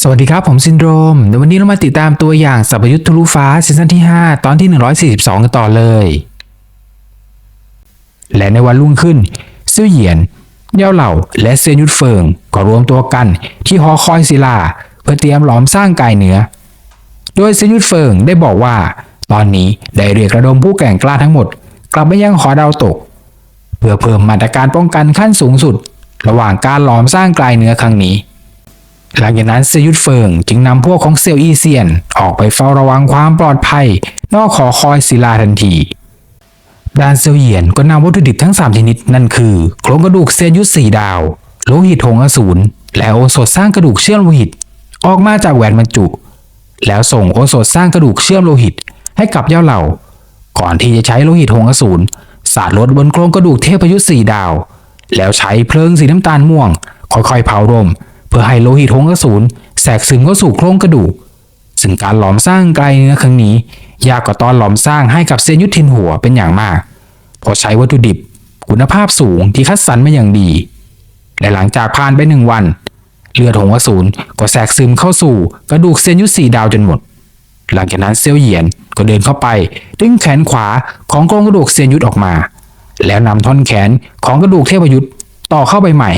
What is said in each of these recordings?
สวัสดีครับ ผมซินโดรมวันนี้เรามาติดตามตัวอย่างสัพพยุทธ์ทะลุฟ้าซีซั่นที่ 5 ตอนที่ 142 กันต่อเลย และในวันรุ่งขึ้น เซี่ยวเหยียน เย่าเหล่า และเซียนยุทธเฟิง ก็รวมตัวกันที่หอคอยศิลา เพื่อเตรียมหลอมสร้างกายเหนือ โดยเซียนยุทธเฟิงได้บอกว่า ตอนนี้ได้เรียกระดมผู้แก่งกล้าทั้งหมด กลับไปยังหอดาวตก เพื่อเพิ่มมาตรการป้องกันขั้นสูงสุด ระหว่างการหลอมสร้างกายเหนือครั้งนี้ หลังจากนั้นเซยุทธเฟิงจึงนำพวกของเซียวอีเซียน ออกไปเฝ้าระวังความปลอดภัย นอกขอคอยศิลาทันทีด้านเซียวเหยียนก็นำวัตถุดิบทั้ง 3 ชนิดนั่นคือโครงกระดูกเซียนยุทธสี่ดาว โลหิตหงอสูรและโอสถสร้างกระดูกเชื่อมโลหิต ออกมาจากแหวนบรรจุ แล้วส่งโอสถสร้างกระดูกเชื่อมโลหิต ให้กับเย่าเหล่า ก่อนที่จะใช้โลหิตหงอสูรสาดลดบนโครงกระดูกเทพยุทธสี่ดาว แล้วใช้เพลิงสีน้ำตาลม่วง ค่อยๆเผารม เพื่อให้โลหิตหงกระสูนแทรกซึมเข้าสู่โครงกระดูก ซึ่งการหลอมสร้างไกลเนื้อครั้งนี้ ยากกว่าตอนหลอมสร้างให้กับเซนยุทธินหัวเป็นอย่างมากเพราะใช้วัตถุดิบ คุณภาพสูงที่คัดสรรมาอย่างดี และหลังจากผ่านไปหนึ่งวัน เลือดหงกระสูนก็แทรกซึมเข้าสู่กระดูกเซนยุทธสี่ดาวจนหมด หลังจากนั้นเซียวเหยียนก็เดินเข้าไปดึงแขนขวาของโครงกระดูกเซียนยุทธออกมา แล้วนำท่อนแขนของกระดูกเทพยุทธต่อเข้าไปใหม่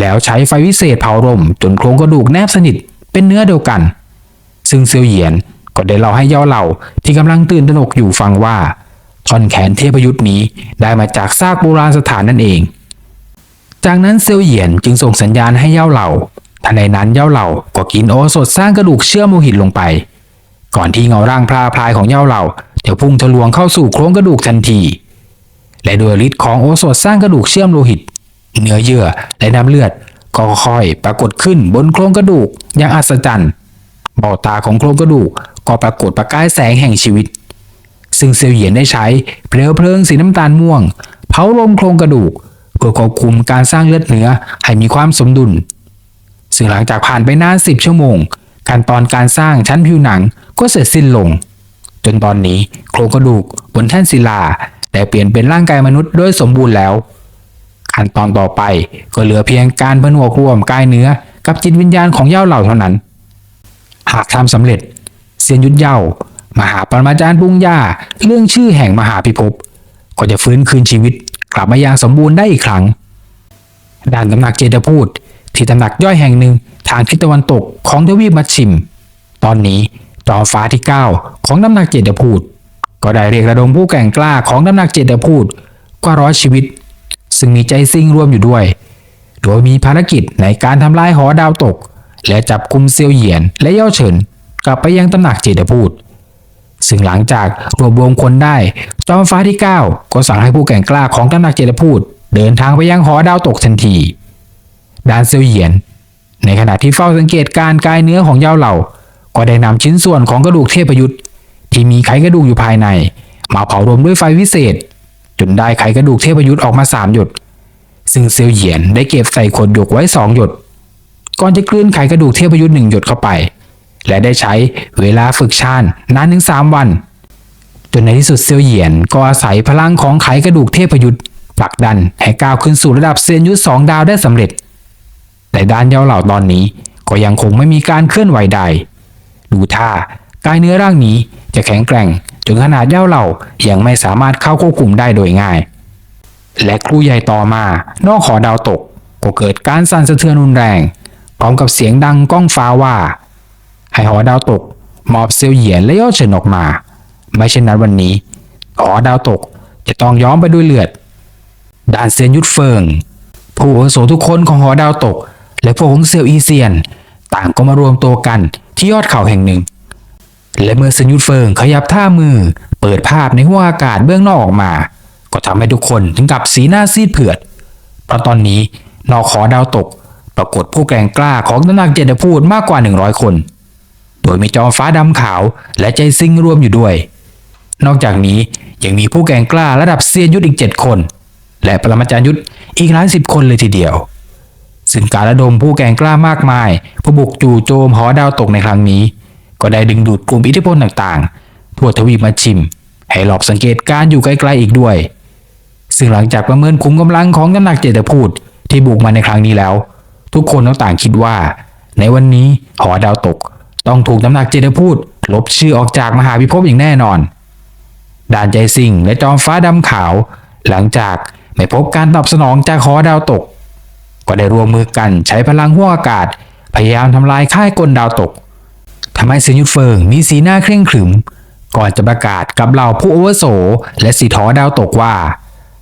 แล้วใช้ไฟวิเศษเผารมจนโครงกระดูกแนบสนิทเป็นเนื้อเดียวกัน ซึ่งเซียวเหยียนก็ได้เล่าให้เย่าเหล่าที่กำลังตื่นตระหนกอยู่ฟังว่าท่อนแขนเทพยุทธ์นี้ได้มาจากซากโบราณสถานนั่นเอง จากนั้นเซียวเหยียนจึงส่งสัญญาณให้เย่าเหล่าทันใดนั้นเย่าเหล่าก็กินโอสถสร้างกระดูกเชื่อมโลหิตลงไป ก่อนที่เงาร่างพลาพลายของเย่าเหล่าจะพุ่งทะลวงเข้าสู่โครงกระดูกทันที และโดยฤทธิ์ของโอสถสร้างกระดูกเชื่อมโลหิต เนื้อเยื่อและน้ำเลือดก็ค่อยๆปรากฏขึ้นบนโครงกระดูกอย่างอัศจรรย์เบ้าตาของโครงกระดูกก็ปรากฏประกายแสงแห่งชีวิต ซึ่งเซลล์เหยียนได้ใช้เปลวเพลิงสีน้ำตาลม่วง เผาลมโครงกระดูกเพื่อควบคุมการสร้างเลือดเนื้อให้มีความสมดุล ซึ่งหลังจากผ่านไปนานสิบชั่วโมงขั้นตอนการสร้างชั้นผิวหนังก็เสร็จสิ้นลง จนตอนนี้โครงกระดูกบนแท่นศิลาได้เปลี่ยนเป็นร่างกายมนุษย์โดยสมบูรณ์แล้ว ขั้นตอนต่อไปก็เหลือเพียงการผนวกรวมกายเนื้อกับจิตวิญญาณของเย้าเหล่าเท่านั้น หากทำสำเร็จ เซียนยุทธเย้ามหาปรมาจารย์ปุงย่าเรื่องชื่อแห่งมหาพิภพก็จะฟื้นคืนชีวิตกลับมาอย่างสมบูรณ์ได้อีกครั้ง ด้านตำหนักเจดพูดที่ตำหนักย่อยแห่งหนึ่งทางทิศตะวันตกของทวีปมัชชิม ตอนนี้จอมฟ้าที่ 9 ของตำหนักเจดพูด ก็ได้เรียกระดมผู้แก่งกล้าของตำหนักเจดพูดกว่าร้อยชีวิต ซึ่งมีใจซิ่งร่วมอยู่ด้วย โดยมีภารกิจในการทำลายหอดาวตก และจับกุมเซียวเหยียนและเย่าเฉินกลับไปยังตำหนักเจดพูด ซึ่งหลังจากรวบรวมคนได้ จอมฟ้าที่ 9 ก็สั่งให้ผู้แก่งกล้าของตำหนักเจดพูด เดินทางไปยังหอดาวตกทันทีด้านเซียวเหยียน ในขณะที่เฝ้าสังเกตการกายเนื้อของเย่าเหล่า ก็ได้นำชิ้นส่วนของกระดูกเทพยุทธ์ที่มีไขกระดูกอยู่ภายใน มาเผารวมด้วยไฟวิเศษ จนได้ไขกระดูกเทพยุทธ์ออกมาสามหยด ซึ่งเซียวเหยียนได้เก็บใส่ขวดหยกไว้สองหยด ก่อนจะกลืนไขกระดูกเทพยุทธ์หนึ่งหยดเข้าไป และได้ใช้เวลาฝึกชาญนานถึงสามวัน จนในที่สุดเซียวเหยียนก็อาศัยพลังของไขกระดูกเทพยุทธ์ผลักดันให้ก้าวขึ้นสู่ระดับเซียนยุทธสองดาวได้สำเร็จแต่ด้านเยาเหล่าตอนนี้ก็ยังคงไม่มีการเคลื่อนไหวใด ดูท่ากายเนื้อร่างนี้จะแข็งแกร่ง จนขนาดเย้าเหล่ายังไม่สามารถเข้าควบคุมได้โดยง่าย และครูใหญ่ต่อมา นอกหอดาวตก ก็เกิดการสั่นสะเทือนรุนแรง พร้อมกับเสียงดังก้องฟ้าว่า ให้หอดาวตกมอบเซียวเหยียนและย่อเฉินออกมา ไม่เช่นนั้นวันนี้ หอดาวตกจะต้องย้อมไปด้วยเลือด ด่านเซียนยุทธเฟิง ผู้อาวุโสทุกคนของหอดาวตก และพวกของเซียวอีเซียน ต่างก็มารวมตัวกันที่ยอดเขาแห่งหนึ่ง และเมื่อเซียนยุทธเฟิงขยับท่ามือ เปิดภาพในห้วงอากาศเบื้องนอกออกมา ก็ทำให้ทุกคนถึงกับสีหน้าซีดเผือด เพราะตอนนี้นอกหอดาวตก ปรากฏผู้แกร่งกล้าของตำหนักเจดพูดมากกว่า 100 คน โดยมีจอมฟ้าดำขาวและใจซิงร่วมอยู่ด้วย นอกจากนี้ยังมีผู้แกร่งกล้าระดับเซียนยุทธอีก 7 คน และปรมาจารย์ยุทธอีกหลายสิบคนเลยทีเดียวซึ่งการระดมผู้แกร่งกล้ามากมายผู้บุกจู่โจมหอดาวตกในครั้งนี้ ก็ได้ดึงดูดกลุ่มอิทธิพลต่างๆ ทั่วทวีปมาชิม ให้หลอบสังเกตการอยู่ไกลๆอีกด้วย ซึ่งหลังจากประเมินขุมกำลังของน้ำหนักเจตพูดที่บุกมาในครั้งนี้แล้ว ทุกคนต่างคิดว่า ในวันนี้หอดาวตก ต้องถูกน้ำหนักเจดพูดลบชื่อออกจากมหาพิภพอย่างแน่นอนด่านใจสิงและจอมฟ้าดำขาว หลังจากไม่พบการตอบสนองจากหอดาวตก ก็ได้รวมมือกันใช้พลังห้วงอากาศ พยายามทำลายค่ายกลดาวตก ทำให้เซนยุทเฟิงมีสีหน้าเคร่งขรึม ก่อนจะประกาศกับเหล่าผู้โอาวุโสและสีทอดาวตกว่า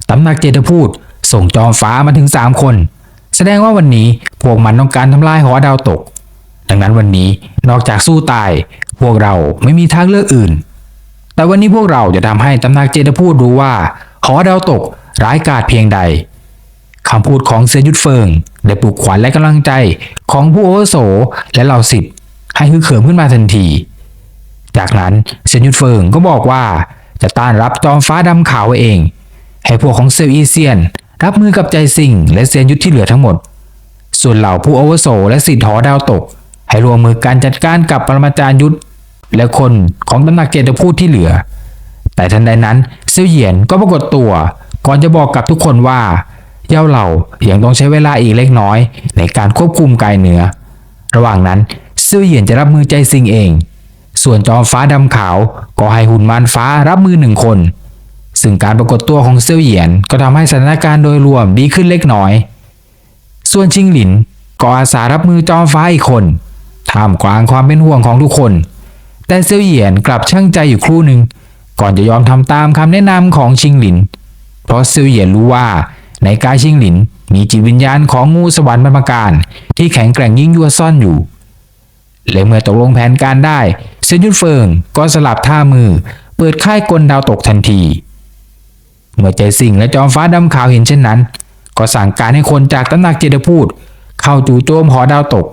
ตำหนักเจตพูดส่งจอมฟ้ามาถึง 3 คน แสดงว่าวันนี้พวกมันต้องการทำลายหอดาวตก ดังนั้นวันนี้นอกจากสู้ตาย พวกเราไม่มีทางเลือกอื่น แต่วันนี้พวกเราจะทำให้ตำหนักเจตพูดรู้ว่าหอดาวตกร้ายกาจเพียงใดคำพูดของเซียนยุทธเฟิงได้ปลุกขวัญและกำลังใจของผู้อาวุโสและเหล่าสิทธิ์ ให้ฮึกเหิมขึ้นมาทันที จากนั้นเซียนยุทธเฟิงก็บอกว่าจะต้านรับจอมฟ้าดำขาวเอง ให้พวกของเซลอีเซียน รับมือกับใจสิงและเซียนยุทธที่เหลือทั้งหมด ส่วนเหล่าผู้อาวุโสและสิทธิ์หอดาวตก ให้รวมมือการจัดการกับปรมาจารย์ยุทธและคนของตำหนักเจตพูดที่เหลือ แต่ทันใดนั้นเซียวเหยียนก็ปรากฏตัว ก่อนจะบอกกับทุกคนว่า เย่าเหล่ายังต้องใช้เวลาอีกเล็กน้อย ในการควบคุมกายเหนือระหว่างนั้น ซี่ยวเหยียนจะรับมือใจซิงเอง ส่วนจอมฟ้าดำขาวก็ให้หุ่นมารฟ้ารับมือหนึ่งคน ซึ่งการปรากฏตัวของเซี่ยวเหยียนก็ทำให้สถานการณ์โดยรวมดีขึ้นเล็กน้อย ส่วนชิงหลินก็อาสารับมือจอมฟ้าอีกคนท่ามกลางความเป็นห่วงของทุกคน แต่เซี่ยวเหยียนกลับช่างใจอยู่ครู่หนึ่งก่อนจะยอมทำตามคำแนะนำของชิงหลิน เพราะเซี่ยวเหยียนรู้ว่าในกายชิงหลินมีจิตวิญญาณของงูสวรรค์บรรพการ ที่แข็งแกร่งยิ่งยวดซ่อนอยู่ และเมื่อตกลงแผนการได้เซนยุทเฟิงก็สลับท่ามือ เปิดค่ายกลดาวตกทันที เมื่อใจสิงและจอมฟ้าดำขาวเห็นเช่นนั้น ก็สั่งการให้คนจากตำหนักเจดพูด เข้าจู่โจมหอดาวตก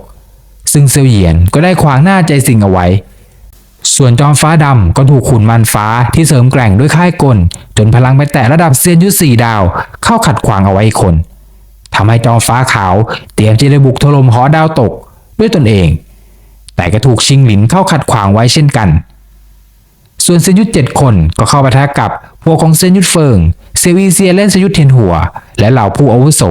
ซึ่งเซียวเหยียนก็ได้ขวางหน้าใจสิงเอาไว้ ส่วนจอมฟ้าดำก็ถูกขุนมันฟ้าที่เสริมแกร่งด้วยค่ายกล จนพลังไปแตะระดับเซียนยุสี่ดาว เข้าขัดขวางเอาไว้คนทำให้จอมฟ้าขาวเตรียมจะได้บุกถล่มหอดาวตก ด้วยตนเอง แต่ก็ถูกชิงหลินเข้าขัดขวางไว้เช่นกัน ส่วนเซนยุทธเจ็ดคนก็เข้าปะทะกับพวกของเซนยุทธเฟิงเซวีเซียและเซนยุทธเทียนหัว และเหล่าผู้อาวุโส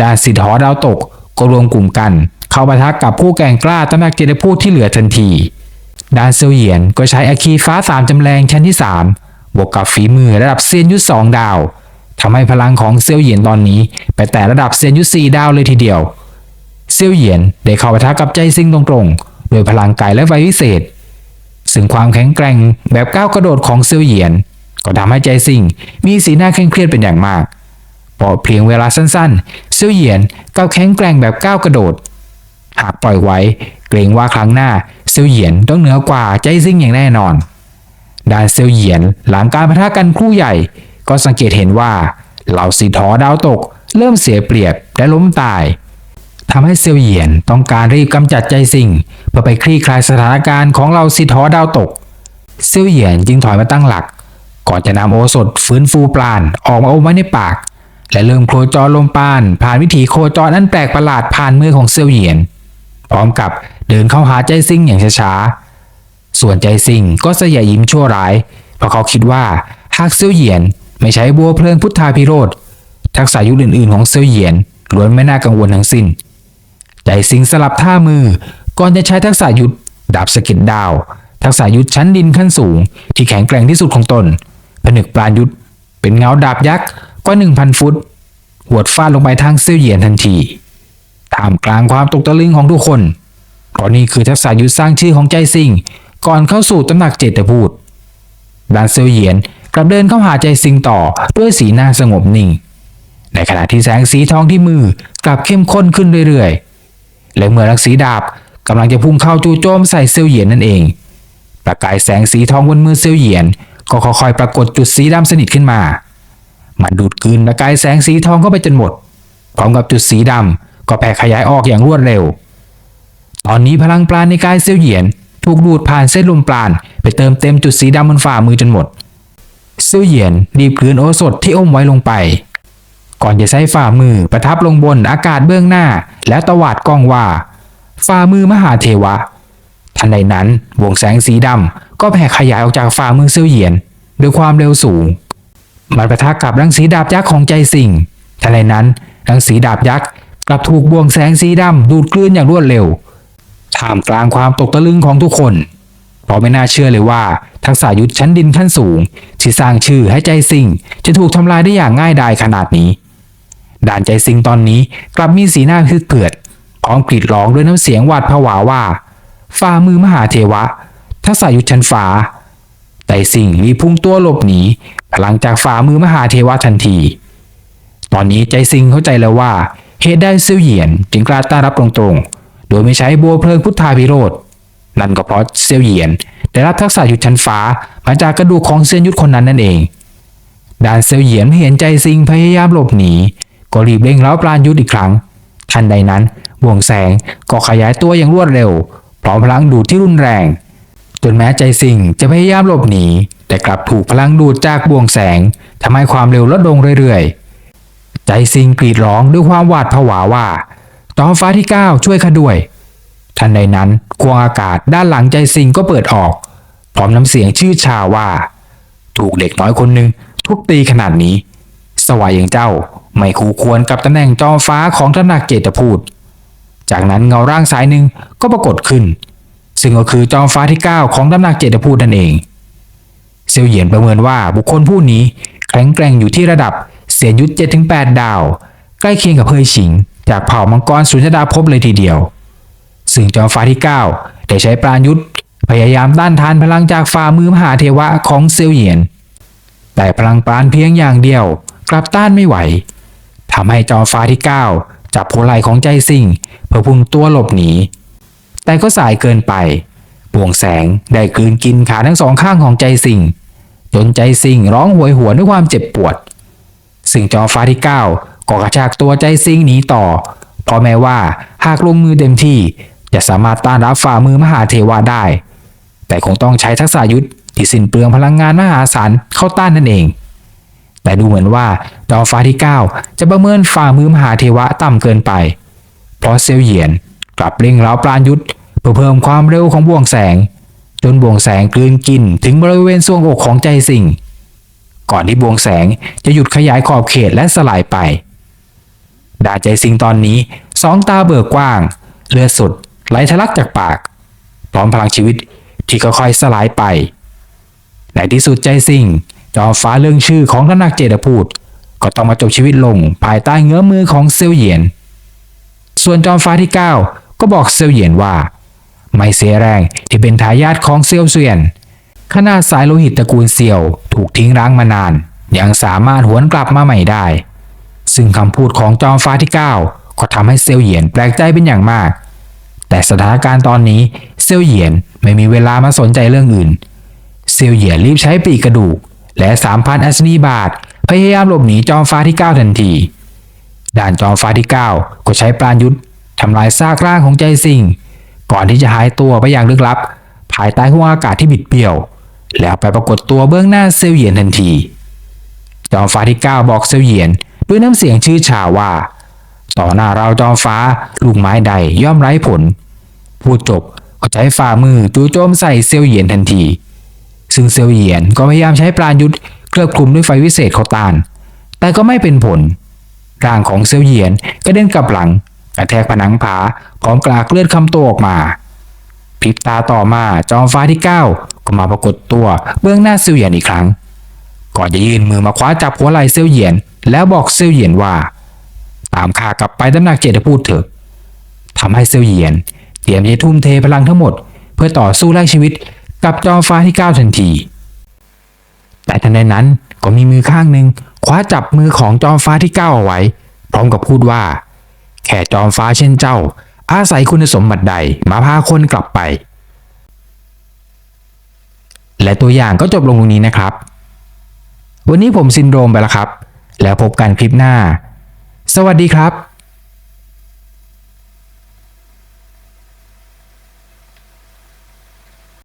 ดานสิทธหอดาวตกก็รวมกลุ่มกัน เข้าปะทะกับผู้แก่งกล้าตำหนักเจดพูดที่เหลือทันทีดานเซียวเหยียนก็ใช้อาคีฟ้าสามจำแรงชั้นที่ 3 บวกกับฝีมือระดับเซียนยุทธสองดาวทำให้พลังของเซียวเหยียนตอนนี้ ไปแต่ระดับเซียนยุทธสี่ดาวเลยทีเดียว เซียวเหยียนได้เข้าปะทะกับใจซิงตรงๆ โดยพลังกายและไฟวิเศษ ซึ่งความแข็งแกร่งแบบก้าวกระโดดของเซียวเหยียน ก็ทำให้ใจซิงมีสีหน้าเคร่งเครียดเป็นอย่างมากพอเพียงเวลาสั้นๆ เซียวเหยียนก็แข็งแกร่งแบบก้าวกระโดด หากปล่อยไว้ เกรงว่าครั้งหน้าเซียวเหยียนต้องเหนือกว่าใจซิงอย่างแน่นอน ด้านเซียวเหยียนหลังการปะทะกันครู่ใหญ่ ก็สังเกตเห็นว่าเหล่าสีทอดาวตก เริ่มเสียเปรียบและล้มตาย ทำให้เซียวเหยียนต้องการรีบกำจัดใจซิงเพื่อไปคลี่คลายสถานการณ์ของเหล่าสีทอดาวตก เซียวเหยียนจึงถอยมาตั้งหลัก ก่อนจะนำโอสถฟื้นฟูปราณออกมาอมไว้ในปาก และเริ่มโคจรลมปาน ผ่านวิถีโคจรอันแปลกประหลาดผ่านมือของเซียวเหยียน พร้อมกับเดินเข้าหาใจซิงอย่างช้าๆส่วนใจซิงก็เสยยิ้มชั่วร้าย เพราะเขาคิดว่าหากเซียวเหยียนไม่ใช้บัวเพลิงพุทธาพิโรธทักษะยุทธอื่นๆของเซียวเหยียนล้วนไม่น่ากังวลทั้งสิ้น ใจซิงสลับท่ามือ ก่อนจะใช้ทักษะยุทธดาบสะก็ดดาว ทักษะยุทธชั้นดินขั้นสูง ที่แข็งแกร่งที่สุดของตน ผนึกปรายุทธเป็นเงาดาบยักษ์กว่าหนึ่งพันฟุต หวดฟาดลงไปทางเซียวเหยียนทันทีท่ามกลางความตกตะลึงของทุกคนเพราะนี่คือทักษะยุทธสร้างชื่อของใจซิงก่อนเข้าสู่ตำหนักเจตพูดด้านเซียวเหยียนกลับเดินเข้าหาใจซิงต่อด้วยสีหน้าสงบนิ่ง ในขณะที่แสงสีทองที่มือกลับเข้มข้นขึ้นเรื่อยๆ และเมื่อรักสีดาบกำลังจะพุ่งเข้าจู่โจมใส่เซียวเหยียนนั่นเอง ประกายแสงสีทองบนมือเซียวเหยียน ก็ค่อยๆปรากฏจุดสีดำสนิทขึ้นมา มันดูดกลืนประกายแสงสีทองเข้าไปจนหมด พร้อมกับจุดสีดำก็แผ่ขยายออกอย่างรวดเร็ว ตอนนี้พลังปราณในกายเซียวเหยียนถูกดูดผ่านเส้นลมปราณไปเติมเต็มจุดสีดำบนฝ่ามือจนหมดเซียวเหยียนรีบกลืนโอสถที่อมไว้ลงไป ก่อนจะใช้ฝ่ามือประทับลงบนอากาศเบื้องหน้า แล้วตวาดกล้องว่า ฝ่ามือมหาเทวะ ทันใดนั้นวงแสงสีดำก็แผ่ขยายออกจากฝ่ามือเซียวเหยียนด้วยความเร็วสูง มันประทะกับรังสีดาบยักษ์ของใจสิงทันใดนั้นรังสีดาบยักษ์กลับถูกบ่วงแสงสีดำดูดกลืนอย่างรวดเร็วท่ามกลางความตกตะลึงของทุกคนเพราะไม่น่าเชื่อเลยว่า ทักษะยุทธชั้นดินขั้นสูง ที่สร้างชื่อให้ใจสิงจะถูกทำลายได้อย่างง่ายดายขนาดนี้ ด่านใจสิงตอนนี้กลับมีสีหน้าคือเกิดพร้อมกรีดร้องด้วยน้ำเสียงหวาดผวาว่าฝ่ามือมหาเทวะทักษะยุทธชันฟ้าแต่สิงรีพุ่งตัวหลบหนีพลังจากฝ่ามือมหาเทวะทันที ตอนนี้ใจซิงเข้าใจแล้วว่าเหตุใดเซียวเหยียนจึงกล้าต้านรับตรงๆ โดยไม่ใช้บัวเพลิงพุทธาพิโรธนั่นก็เพราะเซียวเหยียนได้รับทักษะหยุทธชั้นฟ้ามาจากกระดูกของเซียนยุทธคนนั้นนั่นเองด่านเซียวเหยียนเห็นใจซิงพยายามหลบหนี ก็รีบเร่งเล้าปราณยุทธอีกครั้ง ทันใดนั้นบ่วงแสงก็ขยายตัวอย่างรวดเร็ว พร้อมพลังดูดที่รุนแรง จนแม้ใจสิงจะพยายามหลบหนี แต่กลับถูกพลังดูดจากบ่วงแสงทำให้ความเร็วลดลงเรื่อยๆ ใจสิงกรีดร้องด้วยความหวาดผวาว่าจอมฟ้าที่9ช่วยข้าด้วย ทันใดนั้นควงอากาศด้านหลังใจสิงก็เปิดออก พร้อมน้ำเสียงชื่อชาว่า ถูกเด็กน้อยคนหนึ่งทุบตีขนาดนี้ สวายอย่างเจ้า ไม่คู่ควรกับตำแหน่งจอมฟ้าของตำหนักเจตพูด จากนั้นเงาร่างสายหนึ่งก็ปรากฏขึ้น ซึ่งก็คือจอมฟ้าที่ 9 ของตำหนักเจตพูดนั่นเอง เซียวเหยียนประเมินว่าบุคคลผู้นี้แข็งแกร่งอยู่ที่ระดับเสียยุทธ7-8 ดาว ใกล้เคียงกับเฮยฉิง จากเผ่ามังกรสุญญดาภพเลยทีเดียว ซึ่งจอมฟ้าที่ 9 ได้ใช้ปราณยุทธพยายามต้านทานพลังจากฝ่ามือมหาเทวะของเซียวเหยียน แต่พลังปราณเพียงอย่างเดียวกลับต้านไม่ไหว ทำให้จอฟ้าที่ 9 จับหัวไหล่ของใจซิ่ง เพื่อพุ่งตัวหลบหนี แต่ก็สายเกินไปบ่วงแสงได้กลืนกินขาทั้งสองข้างของใจสิงจนใจสิงร้องหวยหัวด้วยความเจ็บปวด ซึ่งจอฟ้าที่ 9ก็กระชากตัวใจสิงหนีต่อ เพราะแม้ว่าหากลงมือเต็มที่จะสามารถต้านรับฝ่ามือมหาเทวาได้ แต่คงต้องใช้ทักษะยุทธที่สิ้นเปลืองพลังงานมหาศาลเข้าต้านนั่นเอง แต่ดูเหมือนว่าจอมฟ้าที่ 9 จะประเมินฝ่ามือมหาเทวะต่ำเกินไป เพราะเซลเหยียนกลับเร่งเร้าปราณยุทธเพื่อเพิ่มความเร็วของบ่วงแสง จนบ่วงแสงกลืนกินถึงบริเวณทรวงอกของใจสิงก่อนที่บ่วงแสงจะหยุดขยายขอบเขตและสลายไปดาใจสิงตอนนี้สองตาเบิกกว้าง เลือดสุดไหลทะลักจากปากพร้อมพลังชีวิตที่ค่อยๆสลายไปในที่สุดใจสิง จอมฟ้าเรื่องชื่อของท่านักเจตพูด ก็ต้องมาจบชีวิตลงภายใต้เงื้อมือของเซลเหยียน ส่วนจอมฟ้าที่ 9 ก็บอกเซลเหยียนว่า ไม่เสียแรงที่เป็นทายาทของเซียวเซียนขนาดสายโลหิตตระกูลเซียวถูกทิ้งร้างมานาน ยังสามารถหวนกลับมาใหม่ได้ ซึ่งคำพูดของจอมฟ้าที่ 9 ก็ทำให้เซลเหยียนแปลกใจเป็นอย่างมาก แต่สถานการณ์ตอนนี้เซลเหยียนไม่มีเวลามาสนใจเรื่องอื่น เซลเหยียนรีบใช้ปีกกระดูก และ 3,000 อัศนีบาท พยายามหลบหนีจอมฟ้าที่ 9 ทันที ด่านจอมฟ้าที่ 9 ก็ใช้ปราณยุทธ์ทำลายซากร่างของใจสิงก่อนที่จะหายตัวไปอย่างลึกลับ ภายใต้ห้วงอากาศที่บิดเบี้ยว แล้วไปปรากฏตัวเบื้องหน้าเซลเยียนทันที จอมฟ้าที่ 9 บอกเซลเยียน ด้วยน้ำเสียงชื่อชาว่า ต่อหน้าเราจอมฟ้าลูกไม้ใดย่อมไร้ผล พูดจบก็ใช้ฝ่ามือจู่โจมใส่เซลเยียนทันที ซึ่งเซลเหยียนก็พยายามใช้ปราณยุทธเคลือบคลุมด้วยไฟวิเศษเขาตาน แต่ก็ไม่เป็นผล ร่างของเซลเหยียนกระเด็นกลับหลังกระแทกผนังผาพร้อมกลากเลือดคำตัวออกมาพริบตาต่อมาจอมฟ้าที่ 9 ก็มาปรากฏตัวเบื้องหน้าเซลเหยียนอีกครั้ง ก่อนจะยื่นมือมาคว้าจับหัวไหล่เซลเหยียน แล้วบอกเซลเหยียนว่า ตามข้ากลับไปตำหนักเจตพูดเถอะทำให้เซลเหยียน เตรียมจะทุ่มเทพลังทั้งหมด เพื่อต่อสู้แลกชีวิต กับจอมฟ้าที่ 9 ทันที แต่ทันใดนั้นก็มีมือข้างหนึ่งคว้าจับมือของจอมฟ้าที่ 9 เอาไว้ พร้อมกับพูดว่า แค่จอมฟ้าเช่นเจ้า อาศัยคุณสมบัติใดมาพาคนกลับไป และตัวอย่างก็จบลงตรงนี้นะครับ วันนี้ผมซินโดรมไปแล้วครับ แล้วพบกันคลิปหน้า สวัสดีครับ